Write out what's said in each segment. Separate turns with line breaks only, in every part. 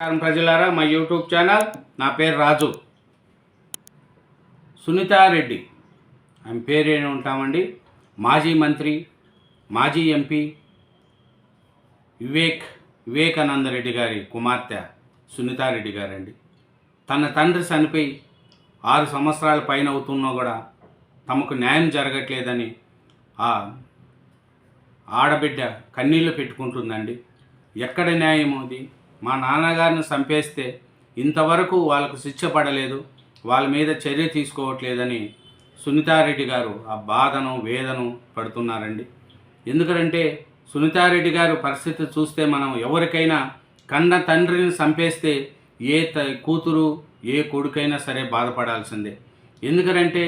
నమస్కారం ప్రజలారా మా యూట్యూబ్ ఛానల్ నా పేరు రాజు. సునీతారెడ్డి ఆమె పేరు ఏమి ఉంటామండి? మాజీ మంత్రి మాజీ ఎంపీ వివేక్ వివేకానంద రెడ్డి గారి కుమార్తె సునీతారెడ్డి గారండి. తన తండ్రి చనిపోయి ఆరు సంవత్సరాల పైన అవుతున్నా కూడా తమకు న్యాయం జరగట్లేదని ఆ ఆడబిడ్డ కన్నీళ్ళు పెట్టుకుంటుందండి. ఎక్కడ న్యాయం అది? మా నాన్నగారిని చంపేస్తే ఇంతవరకు వాళ్ళకు శిక్ష పడలేదు వాళ్ళ మీద చర్య తీసుకోవట్లేదని సునీతారెడ్డి గారు ఆ బాధను వేదను పడుతున్నారండి. ఎందుకంటే సునీతారెడ్డి గారు పరిస్థితి చూస్తే మనం ఎవరికైనా కన్న తండ్రిని చంపేస్తే ఏ త కూతురు ఏ కొడుకైనా సరే బాధపడాల్సిందే. ఎందుకంటే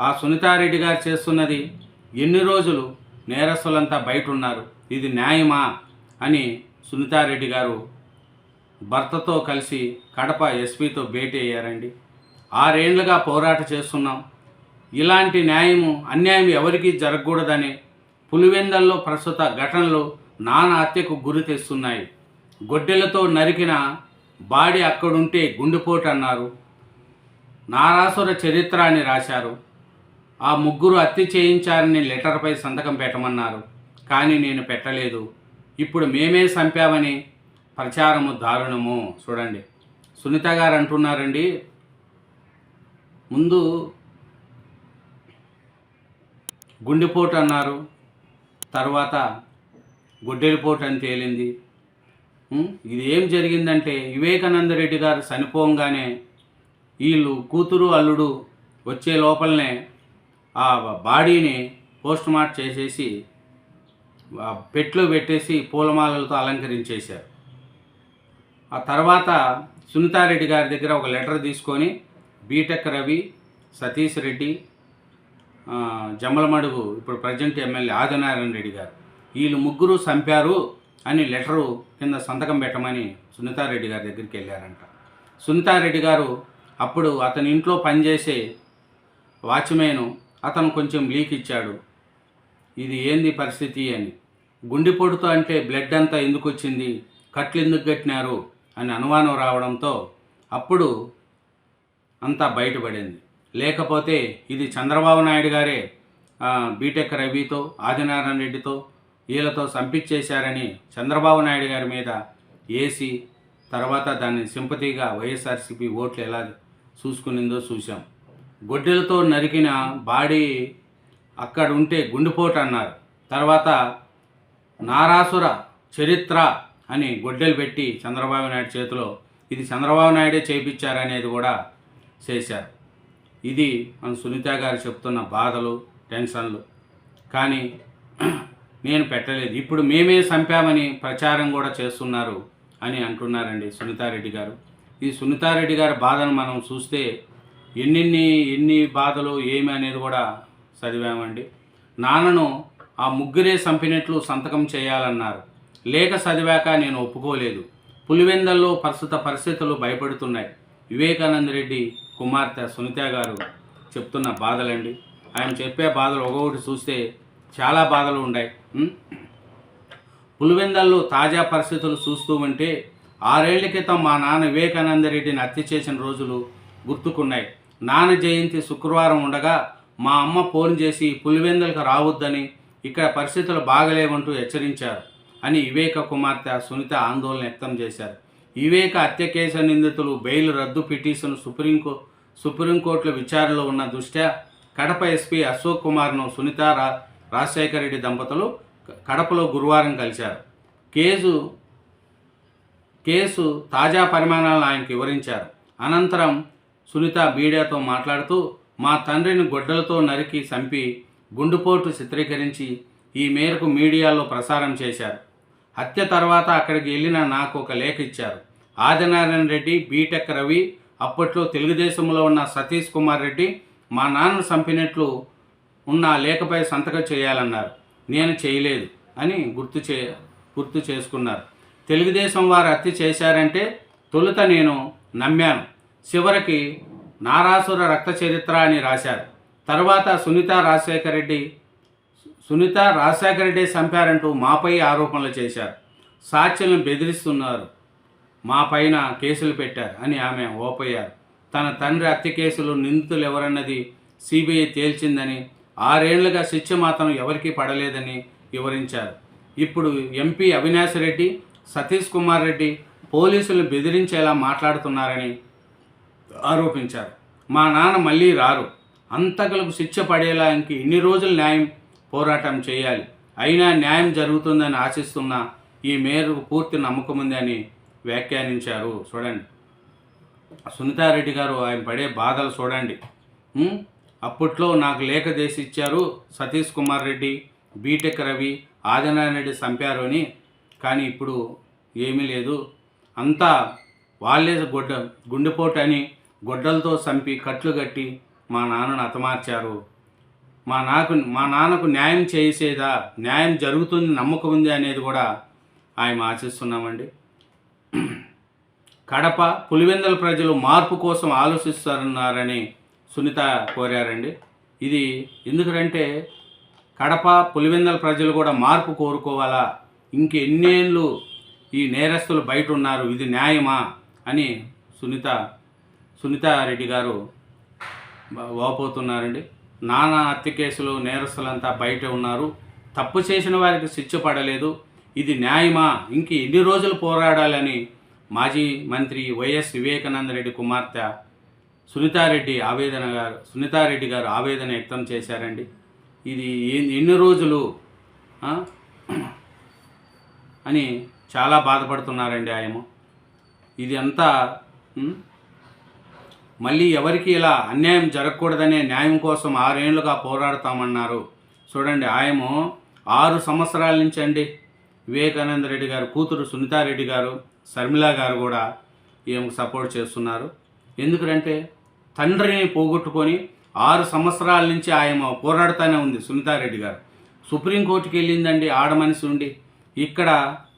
ఆ సునీతారెడ్డి గారు చేస్తున్నది ఎన్ని రోజులు నేరస్తులంతా బయట ఉన్నారు ఇది న్యాయమా అని సునీతారెడ్డి గారు భర్తతో కలిసి కడప ఎస్పీతో భేటీ అయ్యారండి. ఆరేండ్లుగా పోరాట చేస్తున్నాం. ఇలాంటి న్యాయము అన్యాయం ఎవరికీ జరగకూడదని పులివెందల్లో ప్రస్తుత ఘటనలు నానా హత్యకు గురి తెస్తున్నాయి. గొడ్డెలతో నరికిన బాడీ అక్కడుంటే గుండెపోటు అన్నారు. నారాసుర చరిత్ర అని రాశారు. ఆ ముగ్గురు హత్య చేయించారని లెటర్పై సంతకం పెట్టమన్నారు. కానీ నేను పెట్టలేదు. ఇప్పుడు మేమే చంపామని ప్రచారము దారుణము. చూడండి. సునీత గారు అంటున్నారండి ముందు గుండెపోటు అన్నారు తర్వాత గొడ్డెలిపోటు అని తేలింది. ఇది ఏం జరిగిందంటే వివేకానంద రెడ్డి గారు చనిపోగానే వీళ్ళు కూతురు అల్లుడు వచ్చే లోపలనే ఆ బాడీని పోస్ట్ మార్ట్ చేసేసి పెట్లో పెట్టేసి పూలమాలలతో అలంకరించేశారు. ఆ తర్వాత సునీతారెడ్డి గారి దగ్గర ఒక లెటర్ తీసుకొని బీటెక్ రవి సతీష్ రెడ్డి జమ్మలమడుగు ఇప్పుడు ప్రజెంట్ ఎమ్మెల్యే ఆదినారాయణ రెడ్డి గారు. వీళ్ళు ముగ్గురు చంపారు అని లెటరు కింద సంతకం పెట్టమని సునీతారెడ్డి గారి దగ్గరికి వెళ్ళారంట. సునీతారెడ్డి గారు అప్పుడు అతని ఇంట్లో పనిచేసే వాచ్మెన్ అతను కొంచెం లీక్ ఇచ్చాడు. ఇది ఏంది పరిస్థితి అని. గుండెపోటుతో అంటే బ్లడ్ అంతా ఎందుకు వచ్చింది? కట్లు ఎందుకు కట్టినారు? అని అనుమానం రావడంతో అప్పుడు అంతా బయటపడింది. లేకపోతే ఇది చంద్రబాబు నాయుడు గారే బీటెక్ రవితో ఆదినారాయణ రెడ్డితో వీళ్ళతో సంపించేశారని చంద్రబాబు నాయుడు గారి మీద వేసి తర్వాత దాన్ని సింపతిగా వైఎస్ఆర్సీపీ ఓట్లు ఎలా చూసుకునిందో చూసాం గొడ్డెలతో నరికిన బాడీ అక్కడ ఉంటే గుండెపోటు అన్నారు. తర్వాత నారాసుర చరిత్ర అని గొడ్డలు పెట్టి చంద్రబాబు నాయుడు చేతిలో ఇది చంద్రబాబు నాయుడే చేయించారనేది కూడా చేశారు. ఇది మన సునీత గారు చెప్తున్న బాధలు టెన్షన్లు. కానీ నేను పెట్టలేదు. ఇప్పుడు మేమే చంపామని ప్రచారం కూడా చేస్తున్నారు అని అంటున్నారండి సునీతారెడ్డి గారు. ఈ సునీతారెడ్డి గారి బాధను మనం చూస్తే ఎన్నెన్ని ఎన్ని బాధలు ఏమి అనేది కూడా చదివామండి. నాన్నను ఆ ముగ్గురే చంపినట్లు సంతకం చేయాలన్నారు. లేఖ చదివాక నేను ఒప్పుకోలేదు. పులివెందల్లో ప్రస్తుత పరిస్థితులు భయపడుతున్నాయి. వివేకానంద రెడ్డి కుమార్తె సునీత గారు చెప్తున్న బాధలండి. ఆయన చెప్పే బాధలు ఒక్కొక్కటి చూస్తే చాలా బాధలు ఉన్నాయి పులివెందల్లో తాజా పరిస్థితులు చూస్తూ ఉంటే ఆరేళ్ళ క్రితం మా నాన్న వివేకానంద రెడ్డిని హత్య చేసిన రోజులు గుర్తుకున్నాయి. నాన్న జయంతి శుక్రవారం ఉండగా మా అమ్మ ఫోన్ చేసి పులివెందలకు రావద్దని ఇక్కడ పరిస్థితులు బాగలేవంటూ హెచ్చరించారు. అని వివేక కుమార్తె సునీత ఆందోళన వ్యక్తం చేశారు. వివేక హత్య కేసు నిందితులు బెయిల్ రద్దు పిటిషన్ సుప్రీంకో సుప్రీంకోర్టులో విచారణలో ఉన్న దృష్ట్యా కడప ఎస్పీ అశోక్ కుమార్ను సునీత రా రాజశేఖర రెడ్డి దంపతులు కడపలో గురువారం కలిశారు. కేసు కేసు తాజా పరిమాణాలను ఆయనకు వివరించారు. అనంతరం సునీత మీడియాతో మాట్లాడుతూ మా తండ్రిని గొడ్డలతో నరికి చంపి గుండుపోటు చిత్రీకరించి ఈ మేరకు మీడియాలో ప్రసారం చేశారు. హత్య తర్వాత అక్కడికి వెళ్ళిన నాకు ఒక లేఖ ఇచ్చారు. ఆదినారాయణ రెడ్డి బీటెక్ రవి అప్పట్లో తెలుగుదేశంలో ఉన్న సతీష్ కుమార్ రెడ్డి మా నాన్న చంపినట్లు ఉన్న లేఖపై సంతకం చేయాలన్నారు. నేను చేయలేదు అని గుర్తు చే గుర్తు చేసుకున్నారు. తెలుగుదేశం వారు హత్య చేశారంటే తొలుత నేను నమ్మాను. చివరికి నారాసుర రక్త చరిత్ర అని రాశారు. తర్వాత సునీత రాజశేఖర రెడ్డి సునీత రాజశేఖర రెడ్డి చంపారంటూ మాపై ఆరోపణలు చేశారు. సాక్షులను బెదిరిస్తున్నారు. మా పైన కేసులు పెట్టారు అని ఆమె ఓపోయారు తన తండ్రి హత్య కేసులు నిందితులు ఎవరన్నది సిబిఐ తేల్చిందని ఆరేళ్ళుగా శిక్ష మాత్రం ఎవరికీ పడలేదని వివరించారు. ఇప్పుడు ఎంపీ అవినాష్ రెడ్డి సతీష్ కుమార్ రెడ్డి పోలీసులు బెదిరించేలా మాట్లాడుతున్నారని ఆరోపించారు. మా నాన్న మళ్ళీ రారు. అంతకులకు శిక్ష పడేలా ఇంక ఇన్ని రోజులు న్యాయం పోరాటం చేయాలి. అయినా న్యాయం జరుగుతుందని ఆశిస్తున్న ఈ మేరకు పూర్తి నమ్మకం ఉందని వ్యాఖ్యానించారు. చూడండి. సునీతారెడ్డి గారు ఆయన పడే బాధలు చూడండి. అప్పట్లో నాకు లేఖ చేసి ఇచ్చారు సతీష్ కుమార్ రెడ్డి బీటెక్ రవి ఆదినారాయణ రెడ్డి చంపారు అని. కానీ ఇప్పుడు ఏమీ లేదు. అంతా వాళ్ళే గొడ్డ గుండెపోటు అని గొడ్డలతో చంపి కట్లు కట్టి మా నాన్నను హతమార్చారు. మా నాకు మా నాన్నకు న్యాయం చేసేదా? న్యాయం జరుగుతుంది నమ్మకం ఉంది అనేది కూడా ఆయన ఆశిస్తున్నామండి. కడప పులివెందల ప్రజలు మార్పు కోసం ఆలోచిస్తున్నారని సునీత కోరారండి. ఇది ఎందుకంటే కడప పులివెందల ప్రజలు కూడా మార్పు కోరుకోవాలా? ఇంకెన్నేళ్ళు ఈ నేరస్తులు బయట ఉన్నారు ఇది న్యాయమా? అని సునీత సునీతారెడ్డి గారు వాపోతున్నారండి. నానా హత్య కేసులు నేరస్తులంతా బయట ఉన్నారు. తప్పు చేసిన వారికి శిక్ష పడలేదు. ఇది న్యాయమా? ఇంక ఎన్ని రోజులు పోరాడాలని మాజీ మంత్రి వైఎస్ వివేకానంద రెడ్డి కుమార్తె సునీతారెడ్డి ఆవేదన గారు సునీతారెడ్డి గారు ఆవేదన వ్యక్తం చేశారండి. ఇది ఎన్ని- రోజులు అని చాలా బాధపడుతున్నారండి ఆయన ఇది అంతా మళ్ళీ ఎవరికి ఇలా అన్యాయం జరగకూడదనే న్యాయం కోసం ఆరేళ్ళుగా పోరాడతామన్నారు. చూడండి ఆయము ఆరు సంవత్సరాల నుంచి అండి వివేకానంద రెడ్డి గారు కూతురు సునీతారెడ్డి గారు శర్మిల గారు కూడా ఈమెకు సపోర్ట్ చేస్తున్నారు. ఎందుకంటే తండ్రిని పోగొట్టుకొని ఆరు సంవత్సరాల నుంచి ఆయన పోరాడుతూనే ఉంది సునీతారెడ్డి గారు. సుప్రీంకోర్టుకి వెళ్ళిందండి ఆడమనిషి ఉండి. ఇక్కడ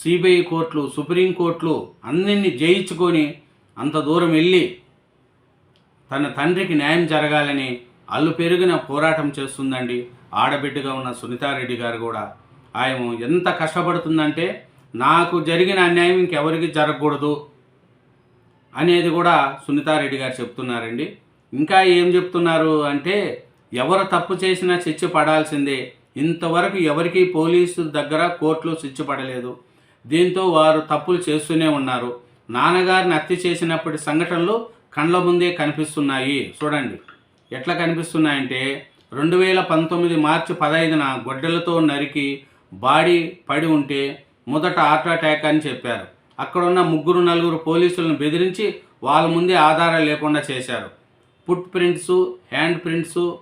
సిబిఐ కోర్టులు సుప్రీంకోర్టులు అన్నింటినీ జయించుకొని అంత దూరం వెళ్ళి తన తండ్రికి న్యాయం జరగాలని అల్లు పెరిగిన పోరాటం చేస్తుందండి. ఆడబిడ్డగా ఉన్న సునీతారెడ్డి గారు కూడా. ఆయన ఎంత కష్టపడుతుందంటే నాకు జరిగిన అన్యాయం ఇంకెవరికి జరగకూడదు అనేది కూడా సునీతారెడ్డి గారు చెప్తున్నారండి. ఇంకా ఏం చెప్తున్నారు అంటే ఎవరు తప్పు చేసినా శిక్ష పడాల్సిందే. ఇంతవరకు ఎవరికి పోలీసు దగ్గర కోర్టులో శిక్ష పడలేదు. దీంతో వారు తప్పులు చేస్తూనే ఉన్నారు. నాన్నగారిని హత్య చేసినప్పటి సంఘటనలు కండ్ల ముందే కనిపిస్తున్నాయి. చూడండి. ఎట్లా కనిపిస్తున్నాయంటే రెండు వేల పంతొమ్మిది మార్చి పదహైదున గొడ్డలతో నరికి బాడీ పడి ఉంటే మొదట హార్ట్ అటాక్ అని చెప్పారు. అక్కడున్న ముగ్గురు నలుగురు పోలీసులను బెదిరించి వాళ్ళ ముందే ఆధారాలు లేకుండా చేశారు. Footprints handprints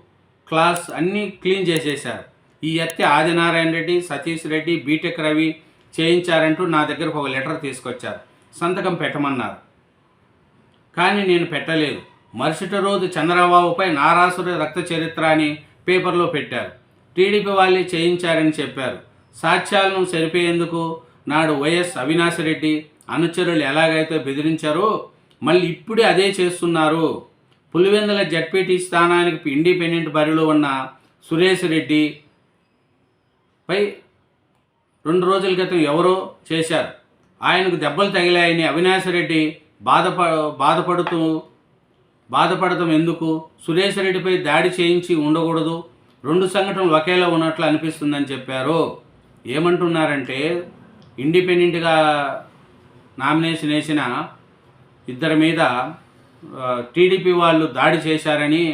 class అన్నీ క్లీన్ చేసేశారు. ఈ హత్య ఆదినారాయణ రెడ్డి సతీష్ రెడ్డి బీటెక్ రవి చేయించారంటూ నా దగ్గరకు ఒక లెటర్ తీసుకొచ్చారు. సంతకం పెట్టమన్నారు. కానీ నేను పెట్టలేదు. మరుసటి రోజు చంద్రబాబుపై నారాసుర రక్త చరిత్ర అని పేపర్లో పెట్టారు. టీడీపీ వాళ్ళే చేయించారని చెప్పారు. సాక్ష్యాలను సరిపోయేందుకు నాడు వైఎస్ అవినాశరెడ్డి అనుచరులు ఎలాగైతే బెదిరించారో మళ్ళీ ఇప్పుడే అదే చేస్తున్నారు. పులివెందుల జడ్పీటీ స్థానానికి ఇండిపెండెంట్ బరిలో ఉన్న సురేష్ రెడ్డి పై రెండు రోజుల క్రితం ఎవరో చేశారు. ఆయనకు దెబ్బలు తగిలాయని అవినాశరెడ్డి బాధప బాధపడుతూ బాధపడటం ఎందుకు? సురేష్ రెడ్డిపై దాడి చేయించి ఉండకూడదు. రెండు సంఘటనలు ఒకేలా ఉన్నట్లు అనిపిస్తుందని చెప్పారు. ఏమంటున్నారంటే ఇండిపెండెంట్గా నామినేషన్ వేసిన ఇద్దరి మీద టీడీపీ వాళ్ళు దాడి చేశారని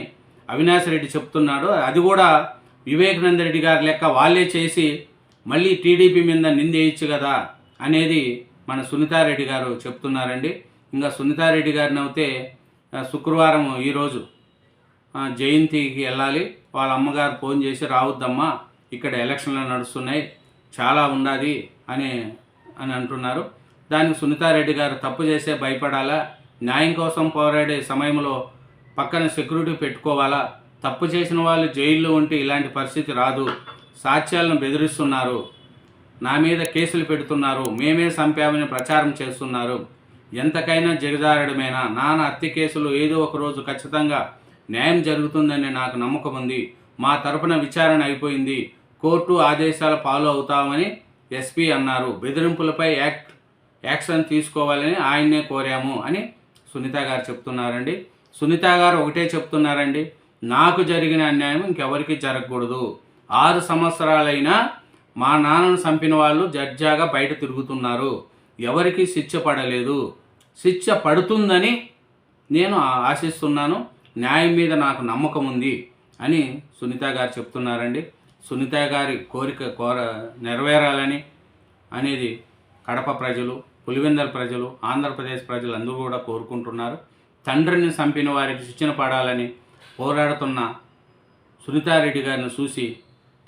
అవినాష్ రెడ్డి చెప్తున్నాడు. అది కూడా వివేకానంద రెడ్డి గారి లెక్క వాళ్ళే చేసి మళ్ళీ టీడీపీ మీద నిందేయచ్చు కదా అనేది మన సునీతారెడ్డి గారు చెప్తున్నారండి. ఇంకా సునీతారెడ్డి గారిని అయితే శుక్రవారం ఈరోజు జయంతికి వెళ్ళాలి. వాళ్ళ అమ్మగారు ఫోన్ చేసి రావద్దమ్మా ఇక్కడ ఎలక్షన్లు నడుస్తున్నాయి చాలా ఉండాలి అని అని అంటున్నారు. దానికి సునీతారెడ్డి గారు తప్పు చేసే భయపడాలా? న్యాయం కోసం పోరాడే సమయంలో పక్కన సెక్యూరిటీ పెట్టుకోవాలా? తప్పు చేసిన వాళ్ళు జైల్లో ఉంటే ఇలాంటి పరిస్థితి రాదు. సాక్ష్యాలను బెదిరిస్తున్నారు. నా మీద కేసులు పెడుతున్నారు. మేమే చంపామని ప్రచారం చేస్తున్నారు. ఎంతకైనా జగదారడమేనా? నాన్న హత్య కేసులో ఏదో ఒక రోజు ఖచ్చితంగా న్యాయం జరుగుతుందని నాకు నమ్మకం ఉంది. మా తరపున విచారణ అయిపోయింది. కోర్టు ఆదేశాల ఫాలో అవుతామని ఎస్పీ అన్నారు. బెదిరింపులపై యాక్ట్ యాక్షన్ తీసుకోవాలని ఆయన్నే కోరాము అని సునీత గారు చెప్తున్నారండి. సునీత గారు ఒకటే చెప్తున్నారండి. నాకు జరిగిన అన్యాయం ఇంకెవరికి జరగకూడదు. ఆరు సంవత్సరాలైనా మా నాన్నను చంపిన వాళ్ళు జడ్జాగా బయట తిరుగుతున్నారు. ఎవరికి శిక్ష పడలేదు శిక్ష పడుతుందని నేను ఆశిస్తున్నాను. న్యాయం మీద నాకు నమ్మకం ఉంది అని సునీత గారు చెప్తున్నారండి. సునీత గారి కోరిక కోర నెరవేరాలని అనేది కడప ప్రజలు పులివెందల ప్రజలు ఆంధ్రప్రదేశ్ ప్రజలు అందరూ కూడా కోరుకుంటున్నారు. తండ్రిని చంపిన వారికి శిక్షణ పడాలని పోరాడుతున్న సునీతారెడ్డి గారిని చూసి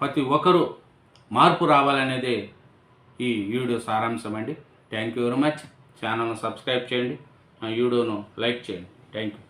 ప్రతి ఒక్కరూ మార్పు రావాలనేదే ఈ వీడియో సారాంశం అండి థ్యాంక్ యూ వెరీ మచ్. ఛానల్ను సబ్స్క్రైబ్ చేయండి. మా వీడియోను లైక్ చేయండి. Thank you